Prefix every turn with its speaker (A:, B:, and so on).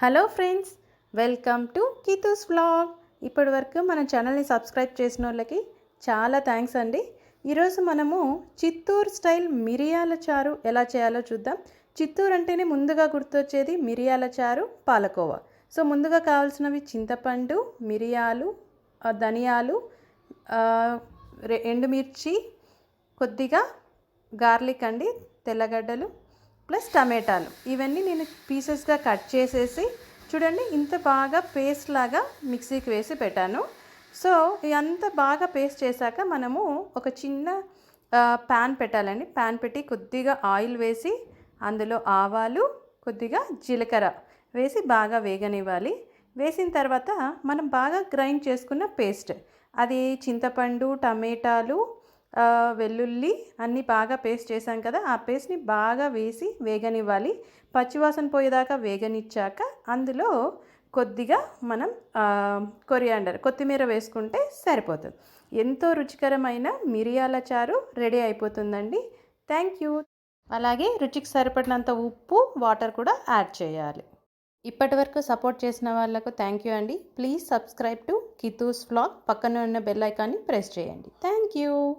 A: Hello friends welcome to Keethu's vlog. ఇప్పటి వరకు మన ఛానల్ని సబ్స్క్రైబ్ చేసిన వాళ్ళకి చాలా థ్యాంక్స్ అండి. ఈరోజు మనము చిత్తూరు స్టైల్ మిరియాల చారు ఎలా చేయాలో చూద్దాం. చిత్తూరు అంటేనే ముందుగా గుర్తొచ్చేది మిరియాల చారు పాలకోవా. సో ముందుగా కావాల్సినవి చింతపండు మిరియాలు ధనియాలు ఎండుమిర్చి కొద్దిగా గార్లిక్ అండి తెల్లగడ్డలు ప్లస్ టమాటాలు. ఇవన్నీ నేను పీసెస్గా కట్ చేసేసి చూడండి ఇంత బాగా పేస్ట్ లాగా మిక్సీకి వేసి పెట్టాను. సో ఇదంతా బాగా పేస్ట్ చేశాక మనము ఒక చిన్న ప్యాన్ పెట్టాలండి. ప్యాన్ పెట్టి కొద్దిగా ఆయిల్ వేసి అందులో ఆవాలు కొద్దిగా జీలకర్ర వేసి బాగా వేగనివ్వాలి. వేసిన తర్వాత మనం బాగా గ్రైండ్ చేసుకున్న పేస్ట్ అది చింతపండు టమాటాలు వెల్లుల్లి అన్నీ బాగా పేస్ట్ చేశాం కదా ఆ పేస్ట్ని బాగా వేసి వేగనివ్వాలి. పచ్చివాసన పోయేదాకా వేగనిచ్చాక అందులో కొద్దిగా మనం కొరియాండర్ కొత్తిమీర వేసుకుంటే సరిపోతుంది. ఎంతో రుచికరమైన మిరియాల చారు రెడీ అయిపోతుందండి. Thank you. అలాగే రుచికి సరిపడినంత ఉప్పు వాటర్ కూడా యాడ్ చేయాలి. ఇప్పటి వరకు సపోర్ట్ చేసిన వాళ్ళకు థ్యాంక్ యూ అండి. Please subscribe to Kithu's vlog. పక్కన ఉన్న బెల్ ఐకాన్ని ప్రెస్ చేయండి. Thank you.